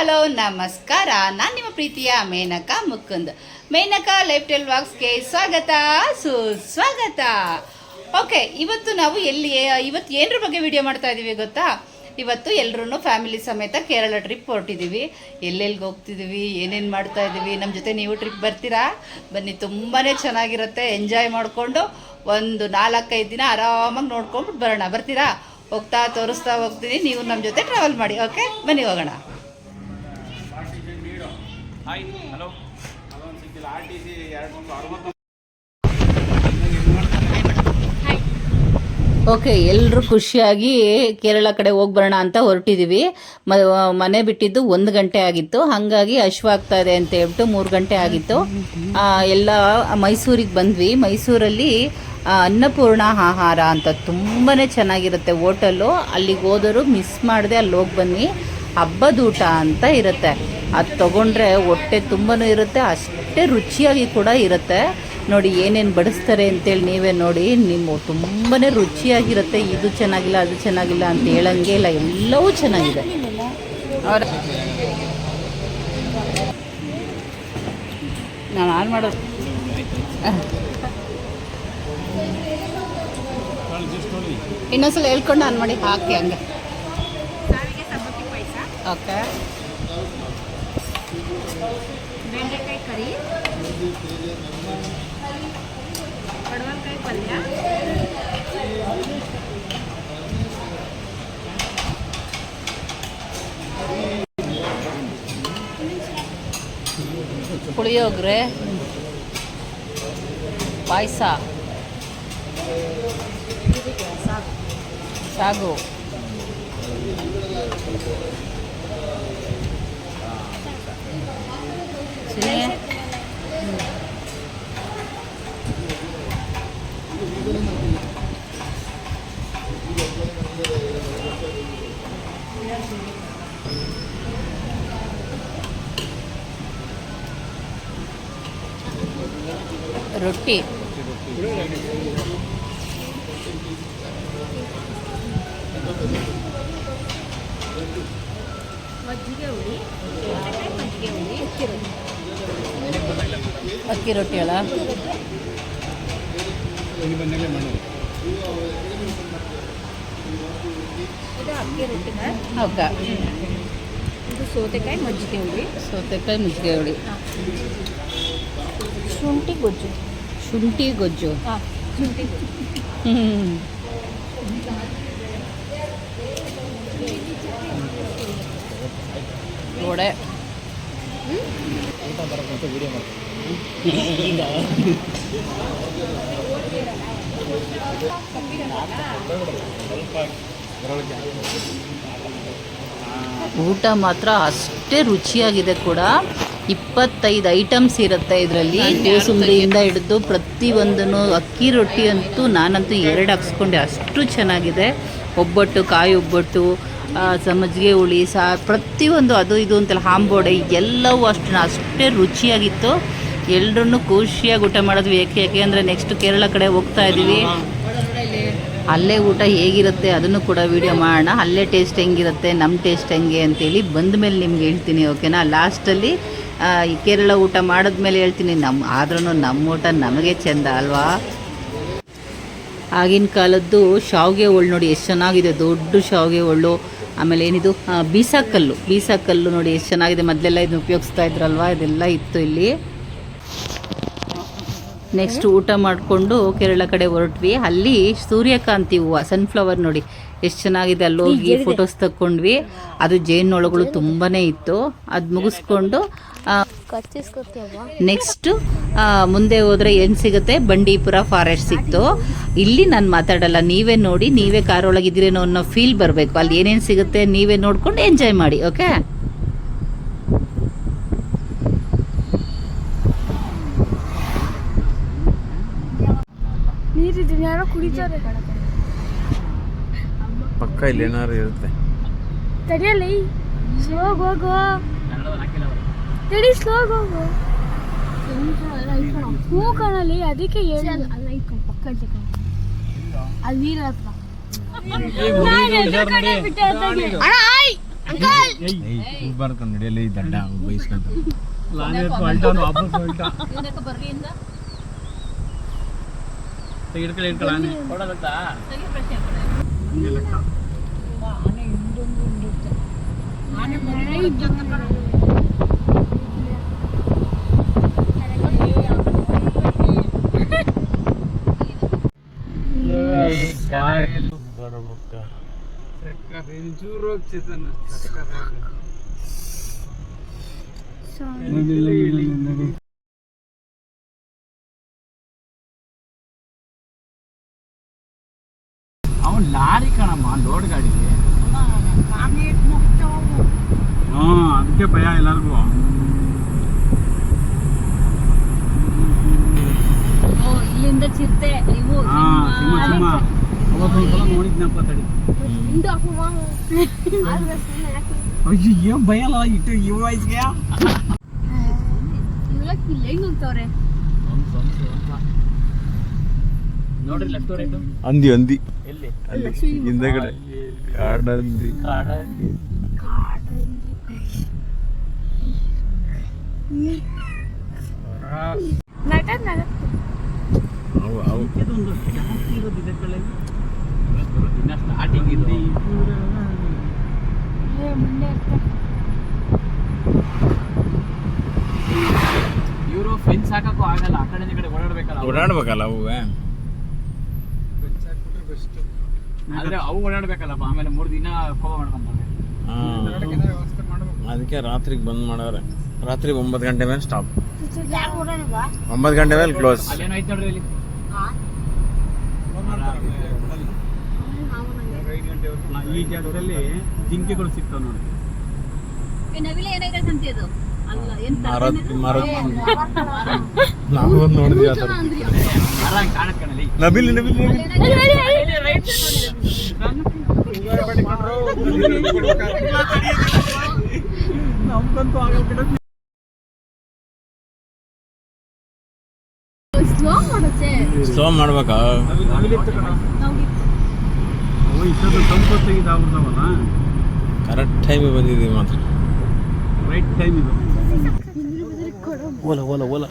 Hello, ನಮಸ್ಕಾರ. ನಾನು ನಿಮ್ಮ ಪ್ರೀತಿಯ ಮೇನಕಾ ಮುಕುಂದ್. ಮೇನಕಾ ಲೈಫ್ ಟೈಲ್ ವಾಕ್ಸ್ಗೆ ಸ್ವಾಗತ, ಸುಸ್ವಾಗತ. ಓಕೆ ಇವತ್ತು ನಾವು ಎಲ್ಲಿ, ಇವತ್ತು ಏನರ ಬಗ್ಗೆ ವಿಡಿಯೋ ಮಾಡ್ತಾ ಇದ್ದೀವಿ ಗೊತ್ತಾ? ಇವತ್ತು ಎಲ್ಲರೂ ಫ್ಯಾಮಿಲಿ ಸಮೇತ ಕೇರಳ ಟ್ರಿಪ್ ಹೊರಟಿದ್ದೀವಿ ಎಲ್ಲೆಲ್ಲಿಗೆ ಹೋಗ್ತಿದ್ದೀವಿ ಏನೇನು ಮಾಡ್ತಾ ಇದ್ದೀವಿ ನಮ್ಮ ಜೊತೆ ನೀವು ಟ್ರಿಪ್ ಬರ್ತೀರಾ? ಬನ್ನಿ ತುಂಬಾ ಚೆನ್ನಾಗಿರುತ್ತೆ. ಎಂಜಾಯ್ ಮಾಡಿಕೊಂಡು ಒಂದು ನಾಲ್ಕೈದು ದಿನ ಆರಾಮಾಗಿ ನೋಡ್ಕೊಂಡ್ಬಿಟ್ಟು ಬರೋಣ. ಬರ್ತೀರಾ? ಹೋಗ್ತಾ ತೋರಿಸ್ತಾ ಹೋಗ್ತೀನಿ. ನೀವು ನಮ್ಮ ಜೊತೆ ಟ್ರಾವೆಲ್ ಮಾಡಿ ಓಕೆ ಬನ್ನಿ, ಹೋಗೋಣ. ಹಾಯ್ ಹಲೋ ಅದೊಂದು ಸಿಕ್ಕಿಲ್ಲ. ಆರ್ ಟಿ ಸಿ ಎರಡು ನೂರ ಅರವತ್ತೊಂದು ಓಕೆ ಎಲ್ಲರೂ ಖುಷಿಯಾಗಿ ಕೇರಳ ಕಡೆ ಹೋಗಿ ಬರೋಣ ಅಂತ ಹೊರಟಿದ್ದೀವಿ ಮ- ಮನೆ ಬಿಟ್ಟಿದ್ದು ಒಂದು ಗಂಟೆ ಆಗಿತ್ತು. ಹಾಗಾಗಿ ಅಶ್ವಾಗ್ತಾ ಇದೆ ಅಂತ ಹೇಳ್ಬಿಟ್ಟು ಮೂರು ಗಂಟೆ ಆಗಿತ್ತು. ಆ, ಎಲ್ಲ ಮೈಸೂರಿಗೆ ಬಂದ್ವಿ. ಮೈಸೂರಲ್ಲಿ ಅನ್ನಪೂರ್ಣ ಆಹಾರ ಅಂತ ತುಂಬಾ ಚೆನ್ನಾಗಿರುತ್ತೆ ಹೋಟೆಲ್ಲು. ಅಲ್ಲಿಗೆ ಹೋದರೂ ಮಿಸ್ ಮಾಡದೆ ಅಲ್ಲಿ ಹೋಗಿ ಬನ್ನಿ ಹಬ್ಬದೂಟ ಅಂತ ಇರುತ್ತೆ. ಅದು ತೊಗೊಂಡ್ರೆ ಹೊಟ್ಟೆ ತುಂಬಾ ಇರುತ್ತೆ ಅಷ್ಟೇ ರುಚಿಯಾಗಿ ಕೂಡ ಇರುತ್ತೆ. ನೋಡಿ ಏನೇನು ಬಡಿಸ್ತಾರೆ ಅಂತೇಳಿ ನೀವೇ ನೋಡಿ ನಿಮ್ಮ ತುಂಬಾ ರುಚಿಯಾಗಿರುತ್ತೆ. ಇದು ಚೆನ್ನಾಗಿಲ್ಲ ಅದು ಚೆನ್ನಾಗಿಲ್ಲ ಅಂತ ಹೇಳಂಗೆ ಇಲ್ಲ ಎಲ್ಲವೂ ಚೆನ್ನಾಗಿದೆ. ಅವ್ರ ನಾನು ಆನ್ ಮಾಡೋದು ಇನ್ನೊಂದ್ಸಲ ಹೇಳ್ಕೊಂಡು ಆನ್ ಮಾಡಿ ಹಾಕಿ ಹಂಗೆ. ಓಕೆ. ಬೆಂಡೆಕಾಯಿ ಕರಿ ಪಡವಲಕಾಯಿ ಪಲ್ಯ ಪುಳಿಯೋಗರೆ ಪಾಯಸ ಸಾಗು ಸಿಹಿಗೆ ರೊಟ್ಟಿ ಮಜ್ಜಿಗೆ ಹುಳಿ ಬೆಂಡೆಕಾಯಿ ಮಜ್ಜಿಗೆ ಹುಳಿ ಅಕ್ಕಿ ರೊಟ್ಟಿ ಅಲ್ಲ? ಇದು ಅಕ್ಕಿ ರೊಟ್ಟಿ ಓಕೆ ಇದು ಸೌತೆಕಾಯಿ ಮಜ್ಜಿಗೆ ಹುಳಿ. ಸೌತೆಕಾಯಿ ಮುಜ್ಜಿಗೆ ಹುಳಿ. ಶುಂಠಿ ಗೊಜ್ಜು. ಶುಂಠಿ ಗೊಜ್ಜು. ಹಾಂ ಶುಂಠಿ ಹ್ಮ್. ಮಾಡ್ತೀನಿ. ಊಟ ಮಾತ್ರ ಅಷ್ಟೇ ರುಚಿಯಾಗಿದೆ ಕೂಡ. ಇಪ್ಪತ್ತೈದು ಐಟಮ್ಸ್ ಇರುತ್ತೆ ಇದರಲ್ಲಿ. ಕೋಸುಂಬರಿಯಿಂದ ಹಿಡಿದು ಪ್ರತಿಯೊಂದನ್ನು ಅಕ್ಕಿ ರೊಟ್ಟಿ ಅಂತೂ ನಾನಂತೂ ಎರಡು ಹಾಕ್ಸ್ಕೊಂಡೆ. ಅಷ್ಟು ಚೆನ್ನಾಗಿದೆ. ಒಬ್ಬಟ್ಟು ಕಾಯಿ ಒಬ್ಬಟ್ಟು ಮಜ್ಜಿಗೆ ಹುಳಿ, ಸಾ, ಪ್ರತಿಯೊಂದು ಅದು, ಇದು ಅಂತೆಲ್ಲ ಹಾಂಬೋಡೆ ಎಲ್ಲವೂ ಅಷ್ಟು, ಅಷ್ಟೇ ರುಚಿಯಾಗಿತ್ತು. ಎಲ್ಲರೂ ಖುಷಿಯಾಗಿ ಊಟ ಮಾಡಿದ್ವಿ. ಏಕೆ ಯಾಕೆ ಅಂದರೆ ನೆಕ್ಸ್ಟ್ ಕೇರಳ ಕಡೆ ಹೋಗ್ತಾ ಇದ್ದೀವಿ. ಅಲ್ಲೇ ಊಟ ಹೇಗಿರುತ್ತೆ ಅದನ್ನು ಕೂಡ ವೀಡಿಯೋ ಮಾಡೋಣ. ಅಲ್ಲೇ ಟೇಸ್ಟ್ ಹೆಂಗಿರುತ್ತೆ ನಮ್ಮ ಟೇಸ್ಟ್ ಹೆಂಗೆ ಅಂತೇಳಿ ಬಂದ ಮೇಲೆ ನಿಮ್ಗೆ ಹೇಳ್ತೀನಿ ಓಕೆನಾ ಲಾಸ್ಟಲ್ಲಿ ಈ ಕೇರಳ ಊಟ ಮಾಡಿದ್ಮೇಲೆ ಹೇಳ್ತೀನಿ ನಮ್ಮ ಆದ್ರೂ ನಮ್ಮ ಊಟ ನಮಗೆ ಚೆಂದ ಅಲ್ವಾ? ಆಗಿನ ಕಾಲದ್ದು ಶಾವಿಗೆ ಹೋಳು ನೋಡಿ, ಎಷ್ಟು ಚೆನ್ನಾಗಿದೆ, ದೊಡ್ಡ ಶಾವಿಗೆ ಒಳ್ಳು ಆಮೇಲೆ ಏನಿದು? ಬೀಸಾಕಲ್ಲು. ಬೀಸಾಕಲ್ಲು ನೋಡಿ ಎಷ್ಟು ಚೆನ್ನಾಗಿದೆ. ಮೊದಲೆಲ್ಲ ಇದನ್ನ ಉಪಯೋಗಿಸ್ತಾ ಇದ್ರಲ್ವ? ಇದೆಲ್ಲ ಇತ್ತು ಇಲ್ಲಿ. ನೆಕ್ಸ್ಟ್ ಊಟ ಮಾಡಿಕೊಂಡು ಕೇರಳ ಕಡೆ ಹೊರಟ್ವಿ. ಅಲ್ಲಿ ಸೂರ್ಯಕಾಂತಿ ಹೂವು ಸನ್ಫ್ಲವರ್ ನೋಡಿ. ಎಷ್ಟು ಚೆನ್ನಾಗಿದೆ. ಅಲ್ಲಿ ಹೋಗಿ ಫೋಟೋಸ್ ತಕ್ಕೊಂಡ್ವಿ. ಅದು ಜೇನೊಳಗಳು ತುಂಬಾ ಇತ್ತು. ಅದು ಮುಗಿಸ್ಕೊಂಡು ನೆಕ್ಸ್ಟ್ ಮುಂದೆ ಹೋದ್ರೆ ಏನು ಸಿಗುತ್ತೆ? ಬಂಡೀಪುರ ಫಾರೆಸ್ಟ್ ಸಿಕ್ತು. ಇಲ್ಲಿ ನಾನು ಮಾತಾಡಲ್ಲ ನೀವೇ ನೋಡಿ ನೀವೇ ಕಾರ್ ಒಳಗಿದ್ದೀರೇನೋ ಅನ್ನೋ ಫೀಲ್ ಬರಬೇಕು. ಅಲ್ಲಿ ಏನೇನು ಸಿಗುತ್ತೆ ನೀವೇ ನೋಡ್ಕೊಂಡು ಎಂಜಾಯ್ ಮಾಡಿ ಓಕೆ ಪಕ್ಕ ಇಲ್ಲಿ ಏನಾದ್ರು ಇರುತ್ತೆ. ತಡಿಯಲ್ಲಿ ಹೋಗೋ ಹೋಗು. ತಡಿ ಸ್ಲೋ ಹೋಗು ಹೂ ಕಾಣಲಿ ಅದಕ್ಕೆ ಹೇಳಿ. ಪಕ್ಕ ಅಲ್ಲಿ ನೀರ ಹತ್ರ! ಬರ್ಕೊಂಡು ಬೈಸ್ಕೊಂತ. ಬರ್ರಿ ಇಂದ ಅವನ್ ಲಾರಿ ಕಣಮ್ಮ ಲೋಡ್ ಗಾಡಿಗೆ. ಹಾ ಅದಕ್ಕೆ ಭಯ ಎಲ್ಲರಿಗೂ. ಇಲ್ಲಿಂದ ಚಿರತೆ ಇವು ಹಾ ಸಿಂಹ ಸಿಂಹ. ಅಯ್ಯೋ ಏನ್ ಭಯ ಅಲ್ಲ ಇಟ್ಟು ಈ ವಯಸ್ಸಿಗೆ ಹೆಂಗ್ ಹೋಗ್ತವ್ರೆ ನೋಡ್ರಿ ಲೆಫ್ಟ್ ರೈಟ್ ಅಂದಿ ಅಂದಿ ಎಲ್ಲಿ ಅಲ್ಲಿ ಹಿಂದಗಡೆ ಕಾಡಂದಿ ನಟನ್ ನಗತ್ತೆ ಅವು ಅವು ಇದೊಂದು ಜಾಸ್ತಿ ಇರೋದು ಇದೆ ಕಳೆ ಇನ್ನ ಸ್ಟಾರ್ಟಿಂಗ್ ಇದೆ ಏ ಮುಂದೆ ಇರ್ತಾರೆ ಇವರು ಫೆನ್ಸ್ ಹಾಕಕ್ಕೂ ಆಗಲ್ಲ ಆ ಕಡೆ ಈ ಕಡೆ ಓಡಾಡ್ಬೇಕಲ್ಲ ಅವು ಆದ್ರೆ ಅವು ಓಡಾಡ್ಬೇಕಲ್ಲಪ್ಪ ಆಮೇಲೆ ಮೂರು ದಿನ ಕೋಪ ಮಾಡ್ಕೊಂತಾರೆ. ಅದಕ್ಕೆ ರಾತ್ರಿಗೆ ಬಂದ್ ಮಾಡವ್ರೆ ರಾತ್ರಿ ಒಂಬತ್ತು ಗಂಟೆ ಮೇಲೆ ಸ್ಟಾಪ್ ಒಂಬತ್ತು ಗಂಟೆ ಮೇಲೆ ಕ್ಲೋಸ್ ಈ ಜಾಗದಲ್ಲಿ ಜಿಂಕೆಗಳು ಸಿಗ್ತಾವ ನೋಡಿ ನವಿಲೆ ಏನಾಗೈತೆ ನಾವು ಒಂದು ನೋಡಿದ್ವಿ ಆ ಥರ. ನಬಿಲ್ ನಬಿಲ್ ನಮ್ಗಂತೂ ಆಗಲ್ಲ ಕಣ. ಸ್ಲೋ ಮಾಡ್ಬೇಕಾ ಕರೆಕ್ಟ್ ಟೈಮಿಗೆ ಬಂದಿದ್ದೀವಿ ಮಾತ್ರ. ರೈಟ್ ಟೈಮ್ ಇದು. ಓಲ ಓಲ ಓಲ.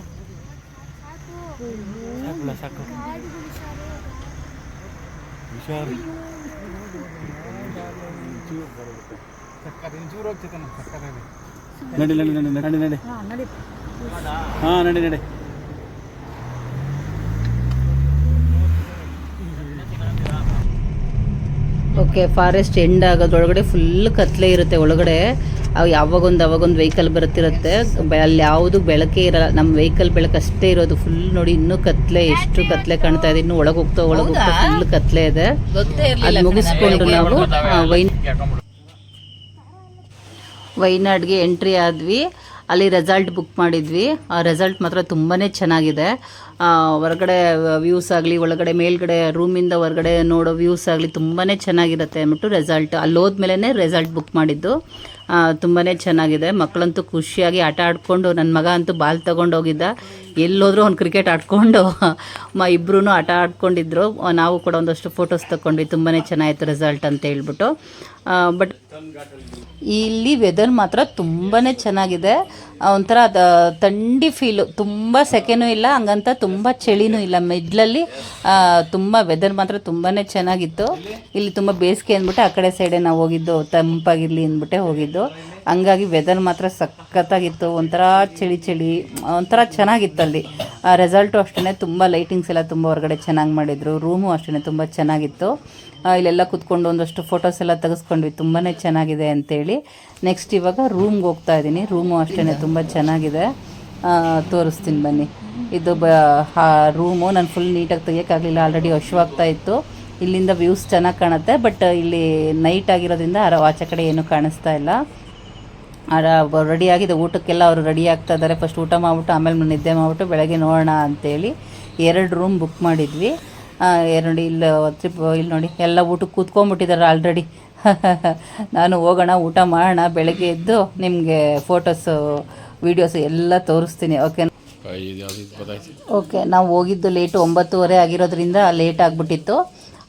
ಹುಷಾರು. ನಡಿ ನಡಿ ನಡಿ ನಡಿ ನಡಿ. ಹಾಂ, ನಡಿ ನಡಿ. ಓಕೆ ಫಾರೆಸ್ಟ್ ಎಂಡ್ ಆಗೋದ್ರೊಳಗಡೆ ಫುಲ್ ಕತ್ಲೆ ಇರುತ್ತೆ ಒಳಗಡೆ. ಯಾವಾಗೊಂದು ಅವಾಗೊಂದು ವೆಹಿಕಲ್ ಬರುತ್ತಿರುತ್ತೆ ಬೆ- ಅಲ್ಲಿ ಯಾವುದು ಬೆಳಕೇ ಇರಲ್ಲ. ನಮ್ಮ ವೆಹಿಕಲ್ ಬೆಳಕು ಅಷ್ಟೇ ಇರೋದು. ಫುಲ್ ನೋಡಿ ಇನ್ನೂ ಕತ್ಲೆ ಎಷ್ಟು ಕತ್ಲೆ ಕಾಣ್ತಾ ಇದೆ. ಇನ್ನು ಒಳಗೆ ಹೋಗ್ತಾ ಒಳಗೆ ಹೋಗ್ತಾ ಫುಲ್ ಕತ್ಲೆ ಇದೆ. ಅಲ್ಲಿ ಮುಗಿಸ್ಕೊಂಡು ನಾವು ವೈನ್ ವೈನಾಡ್ಗೆ ಎಂಟ್ರಿ ಆದ್ವಿ. ಅಲ್ಲಿ ರೆಸಲ್ಟ್ ಬುಕ್ ಮಾಡಿದ್ವಿ. ಆ ರೆಸಾಲ್ಟ್ ಮಾತ್ರ ತುಂಬಾ ಚೆನ್ನಾಗಿದೆ. ಹೊರಗಡೆ ವ್ಯೂಸ್ ಆಗಲಿ ಒಳಗಡೆ ಮೇಲ್ಗಡೆ ರೂಮಿಂದ ಹೊರಗಡೆ ನೋಡೋ ವ್ಯೂಸ್ ಆಗಲಿ ತುಂಬಾ ಚೆನ್ನಾಗಿರುತ್ತೆ ಅಂದ್ಬಿಟ್ಟು ರೆಸಾಲ್ಟ್ ಅಲ್ಲಿ ಹೋದ್ಮೇಲೆ ರೆಸಾಲ್ಟ್ ಬುಕ್ ಮಾಡಿದ್ದು. ತುಂಬಾ ಚೆನ್ನಾಗಿದೆ. ಮಕ್ಕಳಂತೂ ಖುಷಿಯಾಗಿ ಆಟ ಆಡಿಕೊಂಡು ನನ್ನ ಮಗ ಅಂತೂ ಬಾಲ್ ತಗೊಂಡು ಹೋಗಿದ್ದ ಎಲ್ಲೋದ್ರೂ ಒಂದು ಕ್ರಿಕೆಟ್ ಆಡ್ಕೊಂಡು, ಮ ಇಬ್ಬರೂ ಆಟ ಆಡ್ಕೊಂಡಿದ್ರು. ನಾವು ಕೂಡ ಒಂದಷ್ಟು ಫೋಟೋಸ್ ತಗೊಂಡ್ವಿ ತುಂಬಾ ಚೆನ್ನಾಗಿತ್ತು ರಿಸಲ್ಟ್ ಅಂತ ಹೇಳ್ಬಿಟ್ಟು. ಬಟ್ ಇಲ್ಲಿ ವೆದರ್ ಮಾತ್ರ ತುಂಬಾ ಚೆನ್ನಾಗಿದೆ. ಒಂಥರ ಥಂಡಿ ಫೀಲು ತುಂಬ ಸೆಕೆನೂ ಇಲ್ಲ, ಹಂಗಂತ ತುಂಬ ಚಳಿನೂ ಇಲ್ಲ. ಮಿಡ್ಲಲ್ಲಿ ತುಂಬ ವೆದರ್ ಮಾತ್ರ ತುಂಬಾ ಚೆನ್ನಾಗಿತ್ತು. ಇಲ್ಲಿ ತುಂಬ ಬೇಸಿಗೆ ಅಂದ್ಬಿಟ್ಟು ಆ ಕಡೆ ಸೈಡೆ ನಾವು ಹೋಗಿದ್ದು, ತಂಪಾಗಿರಲಿ ಅಂದ್ಬಿಟ್ಟೆ ಹೋಗಿದ್ದು. ಹಂಗಾಗಿ ವೆದರ್ ಮಾತ್ರ ಸಖತ್ತಾಗಿತ್ತು. ಒಂಥರ ಚಳಿ ಚಳಿ, ಒಂಥರ ಚೆನ್ನಾಗಿತ್ತು ಅಲ್ಲಿ ರೆಸಲ್ಟು ಅಷ್ಟೇ ತುಂಬ ಲೈಟಿಂಗ್ಸ್ ಎಲ್ಲ ತುಂಬ ಹೊರಗಡೆ ಚೆನ್ನಾಗಿ ಮಾಡಿದರು. ರೂಮು ಅಷ್ಟೇ ತುಂಬ ಚೆನ್ನಾಗಿತ್ತು. ಇಲ್ಲೆಲ್ಲ ಕುತ್ಕೊಂಡು ಒಂದಷ್ಟು ಫೋಟೋಸ್ ಎಲ್ಲ ತೆಗೆಸ್ಕೊಂಡ್ವಿ. ತುಂಬಾ ಚೆನ್ನಾಗಿದೆ ಅಂತೇಳಿ. ನೆಕ್ಸ್ಟ್ ಇವಾಗ ರೂಮ್ಗೆ ಹೋಗ್ತಾ ಇದ್ದೀನಿ. ರೂಮು ಅಷ್ಟೇ ತುಂಬ ಚೆನ್ನಾಗಿದೆ. ತೋರಿಸ್ತೀನಿ ಬನ್ನಿ. ಇದು ಬ ರೂಮು ನಾನು ಫುಲ್ ನೀಟಾಗಿ ತೆಗಿಯೋಕ್ಕಾಗಲಿಲ್ಲ ಆಲ್ರೆಡಿ ಹಶ್ವಾಗ್ತಾ ಇತ್ತು. ಇಲ್ಲಿಂದ ವ್ಯೂಸ್ ಚೆನ್ನಾಗಿ ಕಾಣುತ್ತೆ. ಬಟ್ ಇಲ್ಲಿ ನೈಟ್ ಆಗಿರೋದ್ರಿಂದ ಆಚೆ ಕಡೆ ಏನೂ ಕಾಣಿಸ್ತಾ ಇಲ್ಲ. ರೆಡಿ ಆಗಿದೆ. ಊಟಕ್ಕೆಲ್ಲ ಅವರು ರೆಡಿ ಆಗ್ತಾ ಇದ್ದಾರೆ ಫಸ್ಟ್ ಊಟ ಮಾಡಿಬಿಟ್ಟು ಆಮೇಲೆ ನಿದ್ದೆ ಮಾಡಿಬಿಟ್ಟು ಬೆಳಗ್ಗೆ ನೋಡೋಣ ಅಂತೇಳಿ ಎರಡು ರೂಮ್ ಬುಕ್ ಮಾಡಿದ್ವಿ. ಎರಡು ಇಲ್ಲಿ ಟ್ರಿಪ್ ಇಲ್ಲಿ ನೋಡಿ ಎಲ್ಲ ಊಟಕ್ಕೆ ಕೂತ್ಕೊಂಡ್ಬಿಟ್ಟಿದ್ದಾರೆ ಆಲ್ರೆಡಿ ನಾನು ಹೋಗೋಣ ಊಟ ಮಾಡೋಣ ಬೆಳಗ್ಗೆ ಎದ್ದು ನಿಮಗೆ ಫೋಟೋಸು ವೀಡಿಯೋಸು ಎಲ್ಲ ತೋರಿಸ್ತೀನಿ ಓಕೆ ಓಕೆ ನಾವು ಹೋಗಿದ್ದು ಲೇಟು ಒಂಬತ್ತುವರೆ ಆಗಿರೋದ್ರಿಂದ ಲೇಟ್ ಆಗಿಬಿಟ್ಟಿತ್ತು.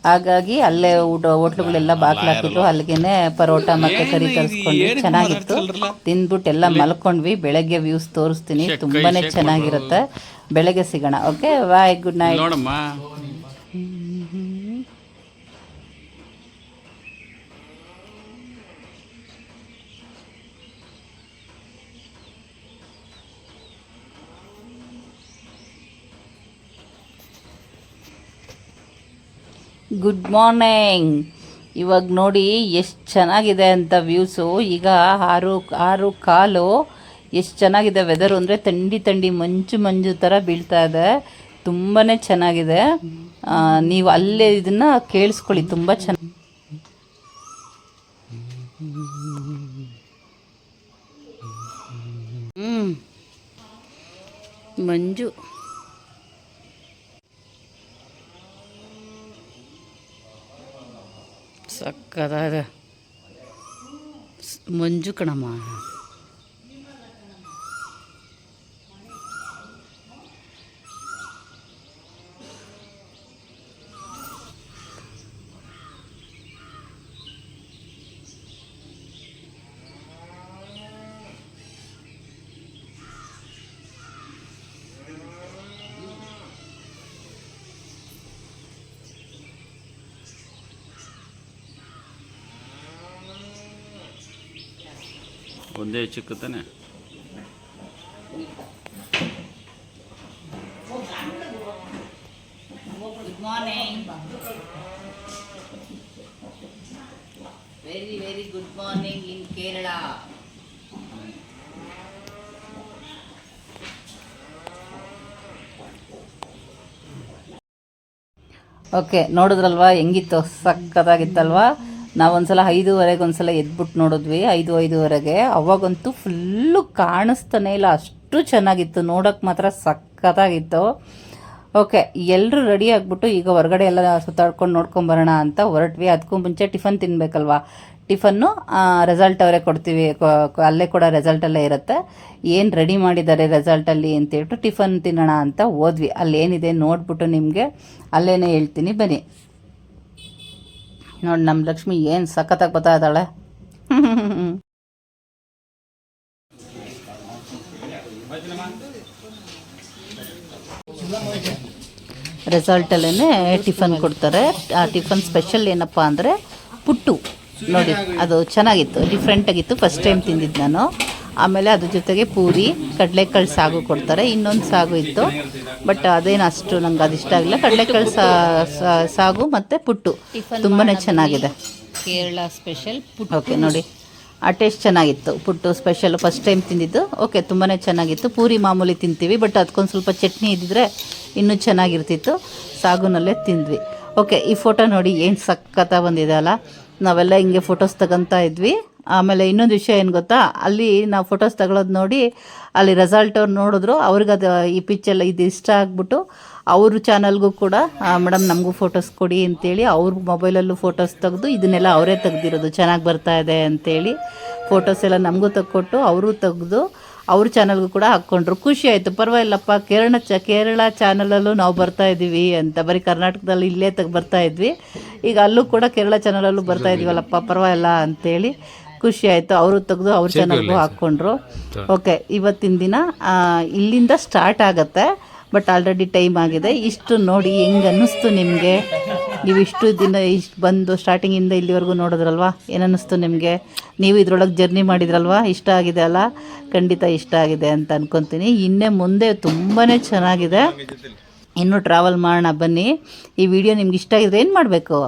ಹಾಗಾಗಿ ಅಲ್ಲೇ ಊಟ ಹೋಟ್ಲುಗಳೆಲ್ಲ ಬಾಗ್ಲು ಹಾಕಿದ್ರು. ಅಲ್ಲಿಗೆನೆ ಪರೋಟ ಮತ್ತೆ ಕರಿ ತರಿಸ್ಕೊಂಡ್ವಿ ಚೆನ್ನಾಗಿತ್ತು. ತಿಂದ್ಬಿಟ್ಟು ಎಲ್ಲ ಮಲ್ಕೊಂಡ್ವಿ. ಬೆಳಗ್ಗೆ ವ್ಯೂಸ್ ತೋರಿಸ್ತೀನಿ. ತುಂಬಾನೇ ಚೆನ್ನಾಗಿರುತ್ತೆ. ಬೆಳಗ್ಗೆ ಸಿಗೋಣ. Okay bye good night good morning ಇವಾಗ ನೋಡಿ ಎಷ್ಟು ಚೆನ್ನಾಗಿದೆ ಅಂತ ವ್ಯೂಸು ಈಗ ಆರು ಆರು ಕಾಲು ಎಷ್ಟು ಚೆನ್ನಾಗಿದೆ ವೆದರು ಅಂದರೆ ಥಂಡಿ ತಂಡಿ ಮಂಜು ಮಂಜು ಥರ ಬೀಳ್ತಾ ಇದೆ. ತುಂಬಾ ಚೆನ್ನಾಗಿದೆ. ನೀವು ಅಲ್ಲೇ ಇದನ್ನು ಕೇಳಿಸ್ಕೊಳ್ಳಿ, ತುಂಬ ಚೆನ್ನಾಗಿ ಮಂಜು. ಸಕ್ಕದಾದ ಸ್- ಒಂದೇ ಚಿಕ್ಕ ತಾನೆ good morning very very good morning in Kerala okay ನೋಡಿದ್ರಲ್ವಾ? ಹೆಂಗಿತ್ತು? ಸಕ್ಕತ್ತಾಗಿತ್ತಲ್ವಾ? ನಾವೊಂದ್ಸಲ ಐದೂವರೆಗೆ ಒಂದ್ಸಲ ಎದ್ಬಿಟ್ಟು ನೋಡಿದ್ವಿ, ಐದು, ಐದೂವರೆಗೆ. ಅವಾಗಂತೂ ಫುಲ್ಲು ಕಾಣಿಸ್ತಾನೆ ಇಲ್ಲ, ಅಷ್ಟು ಚೆನ್ನಾಗಿತ್ತು, ನೋಡೋಕೆ ಮಾತ್ರ ಸಖತ್ತಾಗಿತ್ತು. ಓಕೆ ಎಲ್ಲರೂ ರೆಡಿ ಆಗಿಬಿಟ್ಟು ಈಗ ಹೊರಗಡೆ ಎಲ್ಲ ಸುತ್ತಾಡ್ಕೊಂಡು ನೋಡ್ಕೊಂಬರೋಣ ಅಂತ ಹೊರಟ್ವಿ. ಅದಕ್ಕೂ ಮುಂಚೆ ಟಿಫನ್ ತಿನ್ನಬೇಕಲ್ವಾ ಟಿಫನ್ನು ರೆಸಲ್ಟ್ ಅವರೇ ಕೊಡ್ತೀವಿ ಅಲ್ಲೇ ಕೂಡ ರೆಸಲ್ಟ್ ಎಲ್ಲ ಇರುತ್ತೆ. ಏನು ರೆಡಿ ಮಾಡಿದ್ದಾರೆ ರೆಸಲ್ಟಲ್ಲಿ ಅಂತೇಳ್ಬಿಟ್ಟು ಟಿಫನ್ ತಿನ್ನೋಣ ಅಂತ ಹೋದ್ವಿ. ಅಲ್ಲಿ ಏನಿದೆ ನೋಡ್ಬಿಟ್ಟು ನಿಮಗೆ, ಅಲ್ಲೇನೇ ಹೇಳ್ತೀನಿ, ಬನ್ನಿ. ನೋಡಿ ನಮ್ಮ ಲಕ್ಷ್ಮಿ ಏನು ಸಖತ್ತಾಗಿ ಬರ್ತಾ ಇದ್ದಾಳೆ? ರೆಸಾರ್ಟಲ್ಲೇ ಟಿಫನ್ ಕೊಡ್ತಾರೆ. ಆ ಟಿಫನ್ ಸ್ಪೆಷಲ್ ಏನಪ್ಪ ಅಂದರೆ ಪುಟ್ಟು. ನೋಡಿ, ಅದು ಚೆನ್ನಾಗಿತ್ತು ಡಿಫ್ರೆಂಟಾಗಿತ್ತು ಫಸ್ಟ್ ಟೈಮ್ ತಿಂದಿದ್ದು ನಾನು. ಆಮೇಲೆ ಅದ್ರ ಜೊತೆಗೆ ಪೂರಿ ಕಡಲೆಕಾಳು ಸಾಗು ಕೊಡ್ತಾರೆ. ಇನ್ನೊಂದು ಸಾಗು ಇತ್ತು. ಬಟ್ ಅದೇನು ಅಷ್ಟು ನಂಗೆ ಅದು ಇಷ್ಟ ಆಗಿಲ್ಲ ಕಡಲೆಕಾಳು ಸಾಗು ಮತ್ತು ಪುಟ್ಟು. ತುಂಬಾ ಚೆನ್ನಾಗಿದೆ. ಕೇರಳ ಸ್ಪೆಷಲ್ ಪುಟ್ಟು. ಓಕೆ ನೋಡಿ. ಆ ಟೇಸ್ಟ್ ಚೆನ್ನಾಗಿತ್ತು. ಪುಟ್ಟು ಸ್ಪೆಷಲ್ ಫಸ್ಟ್ ಟೈಮ್ ತಿಂದಿದ್ದು. ಓಕೆ ತುಂಬಾ ಚೆನ್ನಾಗಿತ್ತು. ಪೂರಿ ಮಾಮೂಲಿ ತಿಂತೀವಿ ಬಟ್ ಅದಕ್ಕೊಂದು ಸ್ವಲ್ಪ ಚಟ್ನಿ ಇದ್ದಿದ್ರೆ ಇನ್ನೂ ಚೆನ್ನಾಗಿರ್ತಿತ್ತು. ಸಾಗುನಲ್ಲೇ ತಿಂದ್ವಿ. ಓಕೆ ಈ ಫೋಟೋ ನೋಡಿ ಏನು ಸಖತ್ತ ಬಂದಿದೆ ಅಲ್ಲ. ನಾವೆಲ್ಲ ಹಿಂಗೆ ಫೋಟೋಸ್ ತಗೊತಾ ಇದ್ವಿ. ಆಮೇಲೆ ಇನ್ನೊಂದು ವಿಷಯ ಏನು ಗೊತ್ತಾ? ಅಲ್ಲಿ ನಾವು ಫೋಟೋಸ್ ತಗೊಳೋದು ನೋಡಿ ಅಲ್ಲಿ ರೆಸಾಲ್ಟ್ ಅವ್ರು ನೋಡಿದ್ರು ಅವ್ರಿಗೆ ಅದು ಈ ಪಿಚ್ಚೆಲ್ಲ ಇದು ಇಷ್ಟ ಆಗ್ಬಿಟ್ಟು ಅವ್ರ ಚಾನಲ್ಗೂ ಕೂಡ ಮೇಡಮ್ ನಮಗೂ ಫೋಟೋಸ್ ಕೊಡಿ ಅಂತೇಳಿ ಅವ್ರ ಮೊಬೈಲಲ್ಲೂ ಫೋಟೋಸ್ ತೆಗೆದು ಇದನ್ನೆಲ್ಲ ಅವರೇ ತೆಗ್ದಿರೋದು ಚೆನ್ನಾಗಿ ಬರ್ತಾ ಇದೆ ಅಂತೇಳಿ ಫೋಟೋಸ್ ಎಲ್ಲ ನಮಗೂ ತಕ್ಕೊಟ್ಟು ಅವರು ತೆಗೆದು ಅವ್ರ ಚಾನಲ್ಗೂ ಕೂಡ ಹಾಕ್ಕೊಂಡ್ರು. ಖುಷಿ ಆಯಿತು. ಪರವಾಗಿಲ್ಲಪ್ಪ ಕೇರಳ ಚ ಕೇರಳ ಚಾನಲಲ್ಲೂ ನಾವು ಬರ್ತಾ ಇದ್ದೀವಿ ಅಂತ ಬರೀ ಕರ್ನಾಟಕದಲ್ಲಿ ಇಲ್ಲೇ ತೆಗೆ ಬರ್ತಾ ಇದ್ವಿ. ಈಗ ಅಲ್ಲೂ ಕೂಡ ಕೇರಳ ಚಾನಲಲ್ಲೂ ಬರ್ತಾ ಇದೀವಲ್ಲಪ್ಪ ಪರವಾಗಿಲ್ಲ ಅಂತೇಳಿ ಖುಷಿ ಆಯಿತು ಅವರು ತೆಗೆದು ಅವ್ರ ಚಾನಲ್ಗೂ ಹಾಕ್ಕೊಂಡ್ರು. ಓಕೆ ಇವತ್ತಿನ ದಿನ ಇಲ್ಲಿಂದ ಸ್ಟಾರ್ಟ್ ಆಗುತ್ತೆ ಬಟ್ ಆಲ್ರೆಡಿ ಟೈಮ್ ಆಗಿದೆ. ಇಷ್ಟು ನೋಡಿ ಹೆಂಗೆ ಅನ್ನಿಸ್ತು ನಿಮಗೆ? ನೀವು ಇಷ್ಟು ದಿನ ಇಷ್ಟು ಬಂದು ಸ್ಟಾರ್ಟಿಂಗಿಂದ ಇಲ್ಲಿವರೆಗೂ ನೋಡಿದ್ರಲ್ವಾ? ಏನನ್ನಿಸ್ತು ನಿಮಗೆ? ನೀವು ಇದ್ರೊಳಗೆ ಜರ್ನಿ ಮಾಡಿದ್ರಲ್ವಾ? ಇಷ್ಟ ಆಗಿದೆ ಅಲ್ಲ? ಖಂಡಿತ ಇಷ್ಟ ಆಗಿದೆ ಅಂತ ಅನ್ಕೊತೀನಿ. ಇನ್ನೇ ಮುಂದೆ ತುಂಬಾ ಚೆನ್ನಾಗಿದೆ. ಇನ್ನು ಟ್ರಾವೆಲ್ ಮಾಡೋಣ ಬನ್ನಿ. ಈ ವಿಡಿಯೋ ನಿಮ್ಗೆ ಇಷ್ಟ ಆಗಿದ್ರೆ ಏನು ಮಾಡಬೇಕು?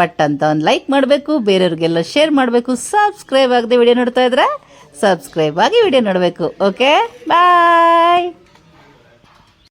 ಪಟ್ ಅಂತ ಒಂದು ಲೈಕ್ ಮಾಡಬೇಕು, ಬೇರೆಯವ್ರಿಗೆಲ್ಲ ಶೇರ್ ಮಾಡಬೇಕು ಸಬ್ಸ್ಕ್ರೈಬ್ ಆಗದೆ ವಿಡಿಯೋ ನೋಡ್ತಾ ಇದ್ರೆ ಸಬ್ಸ್ಕ್ರೈಬ್ ಆಗಿ ವಿಡಿಯೋ ನೋಡಬೇಕು ಓಕೆ ಬಾಯ್